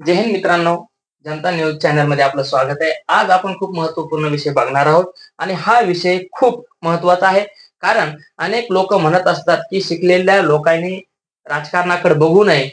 जय हिंद मित्रांनो. जनता न्यूज चॅनलमध्ये आपलं स्वागत आहे. आज आपण खूप महत्त्वपूर्ण विषय बघणार आहोत आणि हा विषय खूप महत्त्वाचा आहे. कारण अनेक लोक म्हणत असतात की शिकलेल्या लोकांनी राजकारणाकडे बघू नये.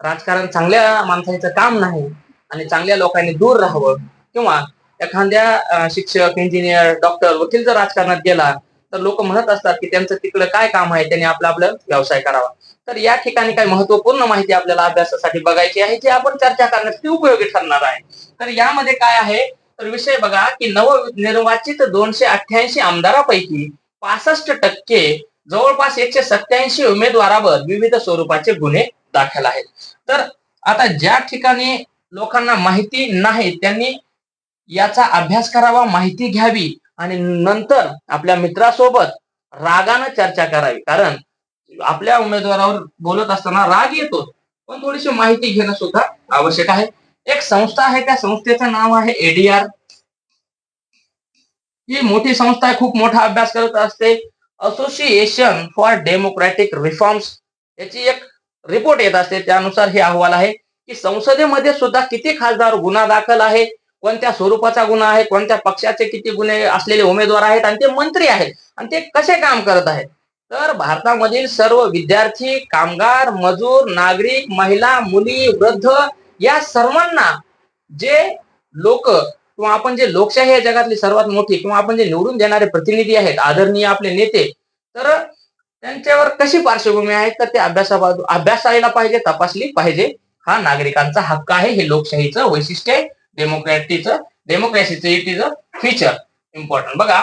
राजकारण चांगल्या माणसांचं काम नाही आणि चांगल्या लोकांनी दूर राहावं. किंवा एखाद्या शिक्षक इंजिनियर डॉक्टर वकील जर राजकारणात गेला तर लोक म्हणत असतात की त्यांचं तिकडं काय काम आहे? त्यांनी आपला आपला व्यवसाय करावा. तर या ठिकाणी काही महत्त्वपूर्ण माहिती आपल्याला अभ्यासासाठी बघायची आहे जी आपण चर्चा करण्यासाठी उपयोगी ठरणार आहे. तर यामध्ये काय आहे? तर विषय बघा की नवनिर्वाचित दोनशे अठ्ठ्याऐंशी आमदारापैकी पासष्ट टक्के जवळपास एकशे सत्याऐंशी उमेदवारावर विविध स्वरूपाचे गुन्हे दाखल आहेत. तर आता ज्या ठिकाणी लोकांना माहिती नाही त्यांनी याचा अभ्यास करावा माहिती घ्यावी आणि नंतर आपल्या मित्रासोबत रागानं चर्चा करावी. कारण आपल्या उमेदवारावर बोलत असताना राग येतो. पण थोडीशी माहिती घेणं सुद्धा आवश्यक आहे. एक संस्था आहे त्या संस्थेचं नाव आहे एडीआर ही मोठी संस्था आहे खूप मोठा अभ्यास करत असते. असोसिएशन फॉर डेमोक्रॅटिक रिफॉर्म्स याची एक रिपोर्ट येत असते त्यानुसार हे अहवाल आहे की संसदेमध्ये सुद्धा किती खासदार गुन्हा दाखल आहे कोणत्या स्वरूपाचा गुन्हा आहे कोणत्या पक्षाचे किती गुन्हे असलेले उमेदवार आहेत आणि ते मंत्री आहेत आणि ते कसे काम करत आहेत. तर भारतामधील सर्व विद्यार्थी कामगार मजूर नागरिक महिला मुली वृद्ध या सर्वांना जे लोक किंवा आपण जे लोकशाही आहे जगातली सर्वात मोठी किंवा आपण जे निवडून देणारे प्रतिनिधी आहेत आदरणीय आपले नेते तर त्यांच्यावर कशी पार्श्वभूमी आहे? तर ते अभ्यासा अभ्यासायला पाहिजे तपासली पाहिजे. हा नागरिकांचा हक्क आहे हे लोकशाहीचं वैशिष्ट्य आहे. डेमोक्रॅटीचं डेमोक्रेसीचं it is a feature important बघा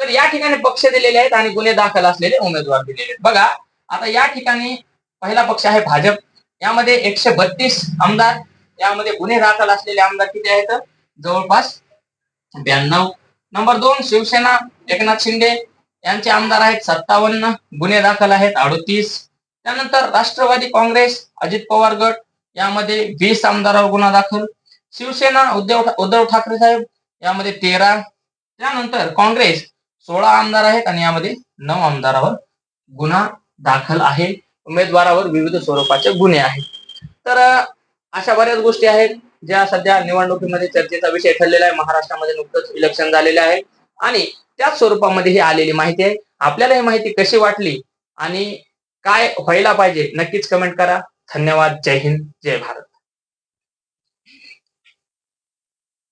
तर या ठिकाणी पक्ष दिलेले आहेत आणि गुन्हे दाखल असलेले उमेदवार दिलेले आहेत. बघा आता या ठिकाणी पहिला पक्ष आहे भाजप. यामध्ये एकशे बत्तीस आमदार यामध्ये गुन्हे दाखल असलेले आमदार किती आहेत? जवळपास ब्याण्णव. नंबर दोन शिवसेना एकनाथ शिंदे यांचे आमदार आहेत सत्तावन्न गुन्हे दाखल आहेत अडतीस. त्यानंतर राष्ट्रवादी काँग्रेस अजित पवार गट यामध्ये वीस आमदारावर गुन्हा दाखल. शिवसेना उद्धव उद्धव ठाकरे साहेब यामध्ये तेरा. त्यानंतर काँग्रेस सोळा आमदार आहेत आणि यामध्ये नऊ आमदारावर गुन्हा दाखल आहे. उमेदवारावर विविध स्वरूपाचे गुन्हे आहेत. तर अशा बऱ्याच गोष्टी आहेत ज्या सध्या निवडणुकीमध्ये चर्चेचा विषय ठरलेला आहे. महाराष्ट्रामध्ये नुकतंच इलेक्शन झालेलं आहे. आणि त्याच स्वरूपामध्ये ही आलेली माहिती आहे. आपल्याला ही माहिती कशी वाटली आणि काय व्हायला पाहिजे नक्कीच कमेंट करा. धन्यवाद. जय हिंद. जय भारत.